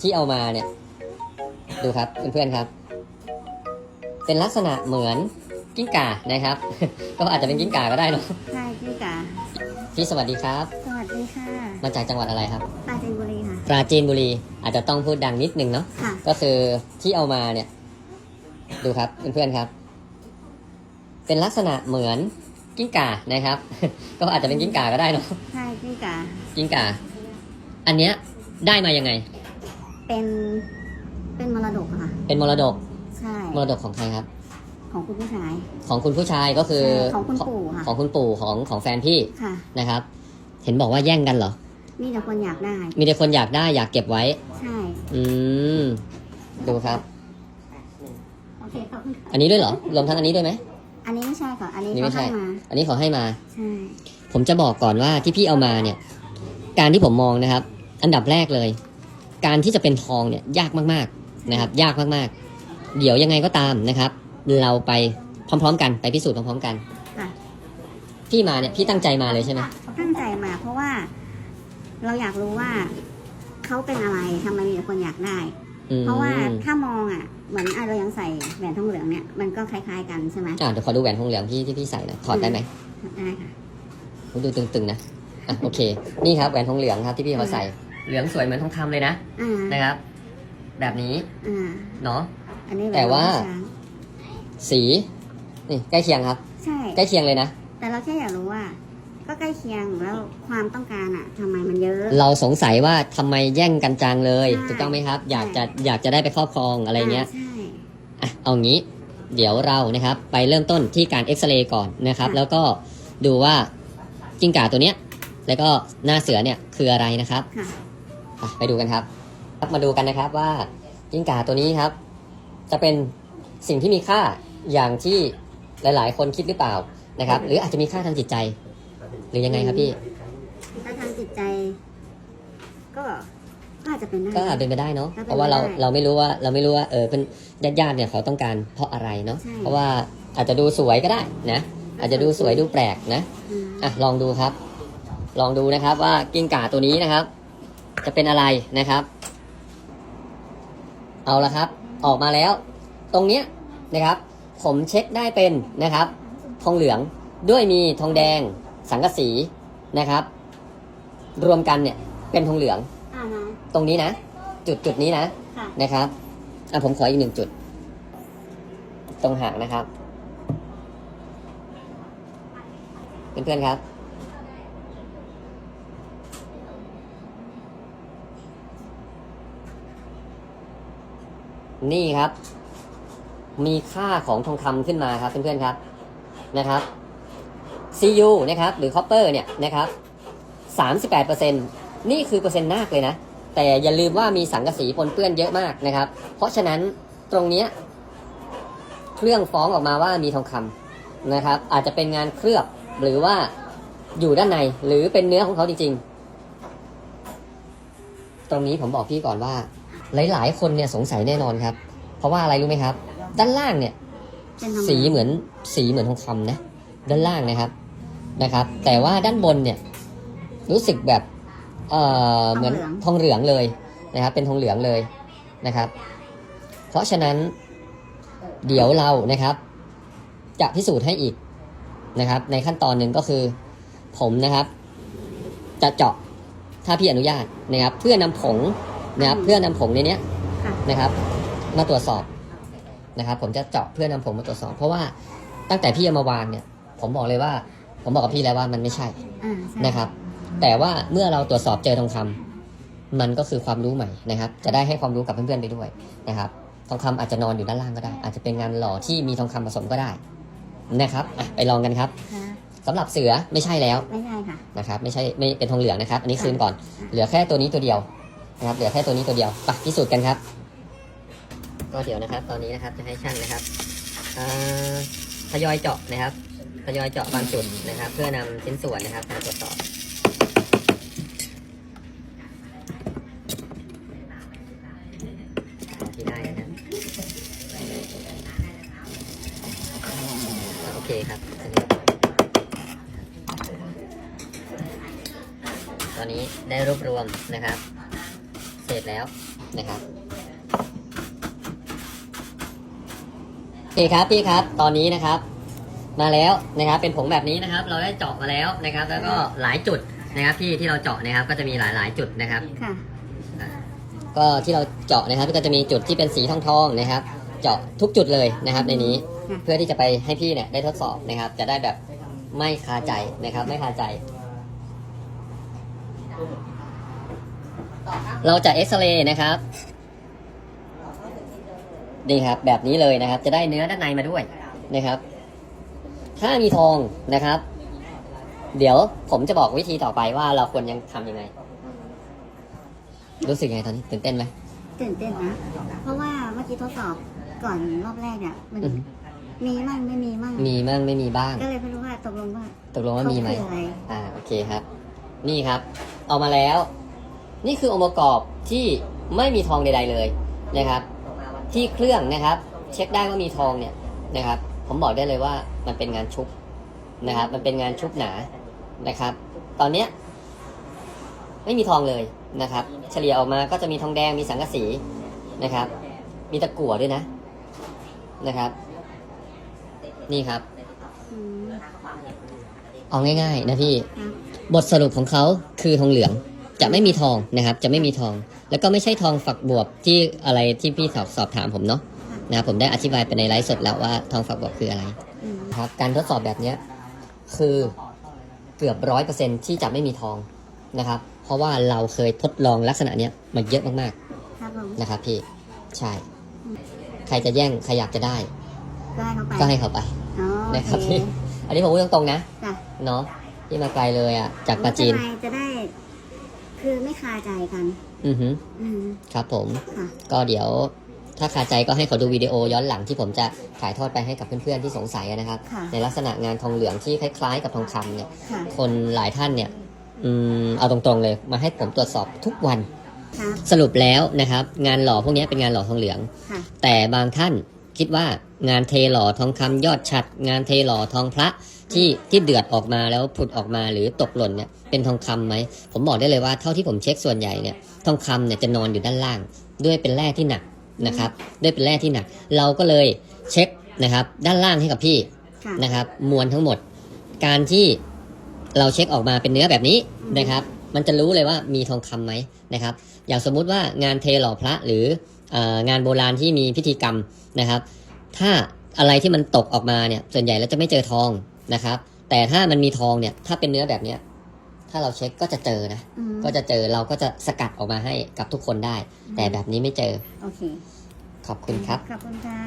ที่เอามาเนี่ย ดูครับเพื่อนๆครับ เป็นลักษณะเหมือนกิ้งก่านะครับ ก็อาจจะเป็นกิ้งก่าก็ได้เนอะใช่พี่กาพี่สวัสดีครับ สวัสดีค่ะมาจากจังหวัดอะไรครับ ปราจีนบุรีค่ะ ปราจีนบุรี อาจจะต้องพูดดังนิดนึงเนาะ ค่ะ ก็คือที่เอามาเนี่ย ดูครับเพื่อนๆครับ เป็นลักษณะเหมือนกิ้งก่านะครับ ก็อาจจะเป็นกิ้งก่าก็ได้เนอะใช่พี่กากิ้งก่า อันเนี้ยได้มายังไง เป็นเป็นมรดกอะค่ะ เป็นมรดกใช่ มรดกของใครครับ ของคุณผู้ชาย ของคุณผู้ชายก็คือใช่ของคุณปู่ค่ะ ของคุณปู่ของของแฟนพี่ค่ะ นะครับ เห็นบอกว่าแย่งกันเหรอ มีแต่คนอยากได้ มีแต่คนอยากได้อยากเก็บไว้ ใช่ อืม ดูครับ โอเคขอบคุณค่ะอันนี้ด้วยเหรอ รวมทั้งอันนี้ด้วยไหม อันนี้ไม่ใช่ค่ะ อันนี้นี่ไม่เขาใช่ ให้มา อันนี้เขาให้มา ใช่ ผมจะบอกก่อนว่าที่พี่เอามาเนี่ย การที่ผมมองนะครับ อันดับแรกเลย การที่จะเป็นทองเนี่ยยากมากๆนะครับ ยากมากๆ เดี๋ยวยังไงก็ตามนะครับ เราไปพร้อมๆ กันไปพิสูจน์พร้อมๆกันค่ะพี่มาเนี่ยพี่ตั้งใจมาเลยใช่ไหมตั้งใจมาเพราะว่าเราอยากรู้ว่าเขาเป็นอะไรทำไมมีแต่คนอยากได้ อืมเพราะว่าถ้ามองอะเหมือนอะเรายังใส่แหวนทองเหลืองเนี่ยมันก็คล้ายๆกันใช่ไหมอะเดี๋ยวขอดูแหวนทองเหลืองที่ที่พี่ใส่หนะถอดได้ไหมได้ค่ะ โอ้ดูตึงๆนะอะโอเค นี่ครับแหวนทองเหลืองครับที่พี่เขาใส่ เหลืองสวยเหมือนทองคำเลยนะอ่านะครับ แบบนี้อ่าเนาะ อันนี้หนแต่ว่า ช้งสีนี่ใกล้เคียงครับ ใช่ ใกล้เคียงเลยนะ แต่เราแค่อยากรู้ว่า ก็ใกล้เคียงแล้วความต้องการอะทำไมมันเยอะ เราสงสัยว่าทำไมแย่งกันจังเลยใช่ ถูกต้องไหมครับ อยากจะอยากจะได้ไปครอบครองอะไรเงี้ยาใช่ อะเอางี้ เดี๋ยวเรานะครับ ไปเริ่มต้นที่การเอ็กซเรย์ก่อนนะครับแล้วก็ดูว่ากิ้งก่าตัวเนี้ย แล้วก็หน้าเสือเนี่ยคืออะไรนะครับ ค่ะ อะไปดูกันครับครับ มาดูกันนะครับว่ากิ้งก่าตัวนี้ครับ จะเป็นสิ่งที่มีค่าอย่างที่หลาย ๆ คนคิดหรือเปล่านะครับ หรืออาจจะมีค่าทางจิตใจ หรือยังไงครับพี่ ถ้าทางจิตใจ ก็ก็อาจจะเป็นได้ ก็อาจเป็นไปได้เนาะก็เป็นไปได้เพราะว่าเราเราไม่รู้ว่าเราไม่รู้ว่าเออเพื่อนญาติญาติๆเนี่ยเขาต้องการเพราะอะไรเนาะใช่ เพราะว่าอาจจะดูสวยก็ได้นะอาจจะดูสวยดูแปลกนะ อืมอะลองดูครับ ลองดูนะครับว่ากิ้งก่าตัวนี้นะครับ จะเป็นอะไรนะครับ เอาละครับ ออกมาแล้ว ตรงเนี้ยนะครับ ผมเช็คได้เป็นนะครับ ทองเหลืองด้วยมีทองแดง สังกะสีนะครับ รวมกันเนี่ย เป็นทองเหลือง อ่านะตรงนี้นะ จุดจุดนี้นะค่ะนะครับอะผมขออีกหนึ่งจุด ตรงหางนะครับ เพื่อนๆครับ นี่ครับ มีค่าของทองคำขึ้นมาครับเพื่อนๆครับนะครับ CU นะครับหรือ copper เนี่ยนะครับ38%นี่คือเปอร์เซ็นต์นาคเลยนะ แต่อย่าลืมว่ามีสังกะสีปนเปื้อนเยอะมากนะครับ เพราะฉะนั้นตรงเนี้ยเครื่องฟ้องออกมาว่ามีทองคำนะครับ อาจจะเป็นงานเคลือบหรือว่าอยู่ด้านในหรือเป็นเนื้อของเขาจริงๆ ตรงนี้ผมบอกพี่ก่อนว่า หลาย ๆ คนเนี่ยสงสัยแน่นอนครับ เพราะว่าอะไรรู้ไหมครับ ด้านล่างเนี่ยเป็นทองสีเหมือนสีเหมือนทองคำนะ ด้านล่างนะครับนะครับ แต่ว่าด้านบนเนี่ย รู้สึกแบบเอ่อเหมือนทองเหลืองเลยนะครับ เป็นทองเหลืองเลยนะครับ เพราะฉะนั้นเดี๋ยวเรานะครับ จะพิสูจน์ให้อีกนะครับ ในขั้นตอนหนึ่งก็คือ ผมนะครับ จะเจาะถ้าพี่อนุญาตนะครับ เพื่อนำผง นะครับเพื่อนำผงในเนี้ยค่ะนะครับ มาตรวจสอบนะครับ ผมจะเจาะเพื่อนำผงมาตรวจสอบ เพราะว่าตั้งแต่พี่เอามาวางเนี่ย ผมบอกเลยว่า ผมบอกกับพี่แล้วว่ามันไม่ใช่อ่าใช่นะครับ แต่ว่าเมื่อเราตรวจสอบเจอทองคำมันก็คือความรู้ใหม่นะครับ จะได้ให้ความรู้กับเพื่อนๆไปด้วยนะครับทองคำอาจจะนอนอยู่ด้านล่างก็ได้ อาจจะเป็นงานหล่อที่มีทองคำผสมก็ได้นะครับอะไปลองกันครับค่ะสำหรับเสือไม่ใช่แล้ว ไม่ใช่ค่ะ นะครับไม่ใช่ไม่เป็นทองเหลืองนะครับ อันนี้คืนก่อน เหลือแค่ตัวนี้ตัวเดียว นะครับเหลือแค่ตัวนี้ตัวเดียวไปพิสูจน์กันครับ ก็เดี๋ยวนะครับ ตอนนี้นะครับจะให้ช่างนะครับทยอยเจาะนะครับทยอยเจาะบางจุดนะครับ เพื่อนำชิ้นส่วนนะครับมาตรวจสอบที่ได้นะโอเคครับอันนี้ตอนนี้ได้รวบรวมนะครับ เสร็จแล้วนะครับโอเคครับพี่ครับ ตอนนี้นะครับ มาแล้วนะครับ เป็นผงแบบนี้นะครับ เราได้เจาะมาแล้วนะครับ แล้วก็หลายจุดนะครับที่ที่เราเจาะนะครับ ก็จะมีหลายๆจุดนะครับ ค่ะ ก็ที่เราเจาะนะครับ ก็จะมีจุดที่เป็นสีทองทองๆนะครับ เจาะทุกจุดเลยนะครับ ในนี้ค่ะ เพื่อที่จะไปให้พี่เนี่ยได้ทดสอบนะครับ จะได้แบบไม่คาใจนะครับ ไม่คาใจ เราจะเอ็กซเรย์นะครับ นี่ครับ แบบนี้เลยนะครับ จะได้เนื้อด้านในมาด้วยนะครับ ถ้ามีทองนะครับ เดี๋ยวผมจะบอกวิธีต่อไปว่าเราควรยังทำยังไง รู้สึกยังไงตอนนี้ตื่นเต้นไหมตื่นเต้นนะ เพราะว่าเมื่อกี้ทดสอบก่อนรอบแรกเนี่ยมันอือฮึมีมั่งไม่มีมั่งมีมั่งไม่มีบ้าง ก็เลยไม่รู้ว่าตกลงว่าตกลงว่ามีไหมเขาคืออะไรอ่าโอเคครับ นี่ครับ เอามาแล้ว นี่คือองค์ประกอบที่ไม่มีทองใดๆเลยนะครับ ที่เครื่องนะครับ เช็คได้ว่ามีทองเนี่ยนะครับ ผมบอกได้เลยว่ามันเป็นงานชุบนะครับ มันเป็นงานชุบหนานะครับ ตอนเนี้ยไม่มีทองเลยนะครับ เฉลี่ยออกมาก็จะมีทองแดงมีสังกะสีนะครับ มีตะกั่วด้วยนะนะครับ นี่ครับอืมเอาง่ายๆนะพี่ครับบทสรุปของเขาคือทองเหลือง จะไม่มีทองนะครับ จะไม่มีทอง แล้วก็ไม่ใช่ทองฝักบวบที่อะไรที่พี่สอบสอบถามผมเนาะนะครับผมได้อธิบายไปในไลฟ์สดแล้วว่าทองฝักบวบคืออะไรอืมนะครับการทดสอบแบบเนี้ยคือเกือบร้อยเปอร์เซ็นที่จะไม่มีทองนะครับ เพราะว่าเราเคยทดลองลักษณะเนี้ยมาเยอะมากครับผมๆนะครับพี่ใช่ ใครจะแย่งใครอยากจะได้ ก็ให้เขาไปก็ให้เขาไปอ๋อโอนะครับเคพี่อันนี้ผมพูดตรงๆนะจ้ะเนาะที่มาไกลเลยอะจากปราจีนไม่เป็ไรจะได้ คือไม่คาใจกัน อือฮึอืมครับผม ค่ะ ก็เดี๋ยวถ้าคาใจก็ให้เขาดูวิดีโอย้อนหลังที่ผมจะถ่ายทอดไปให้กับเพื่อนๆที่สงสัยนะครับ ค่ะ ในลักษณะงานทองเหลืองที่คล้ายๆ กับทองคำเนี่ย ค่ะคนหลายท่านเนี่ย อืมเอาตรงๆเลยมาให้ผมตรวจสอบทุกวัน ครับสรุปแล้วนะครับ งานหล่อพวกนี้เป็นงานหล่อทองเหลือง ค่ะ แต่บางท่านคิดว่างานเทหล่อทองคำยอดฉัด งานเทหล่อทองพระ ที่ที่เดือดออกมาแล้วผุดออกมาหรือตกหล่นเนี่ยเป็นทองคำไหมผมบอกได้เลยว่าเท่าที่ผมเช็คส่วนใหญ่เนี่ยทองคำเนี่ยจะนอนอยู่ด้านล่าง ด้วยเป็นแร่ที่หนักนะครับด้วยเป็นแร่ที่หนัก เราก็เลยเช็คนะครับ ด้านล่างให้กับพี่ค่ะนะครับ มวลทั้งหมด การที่เราเช็คออกมาเป็นเนื้อแบบนี้นะครับ มันจะรู้เลยว่ามีทองคำไหมนะครับ อย่างสมมุติว่างานเทหล่อพระหรือเอองานโบราณที่มีพิธีกรรมนะครับ ถ้าอะไรที่มันตกออกมาเนี่ยส่วนใหญ่แล้วจะไม่เจอทองนะครับ แต่ถ้ามันมีทองเนี่ย ถ้าเป็นเนื้อแบบเนี้ย ถ้าเราเช็คก็จะเจอนะ อืมก็จะเจอเราก็จะสกัดออกมาให้กับทุกคนได้ แต่แบบนี้ไม่เจอ โอเคขอบคุณครับ ขอบคุณค่ะ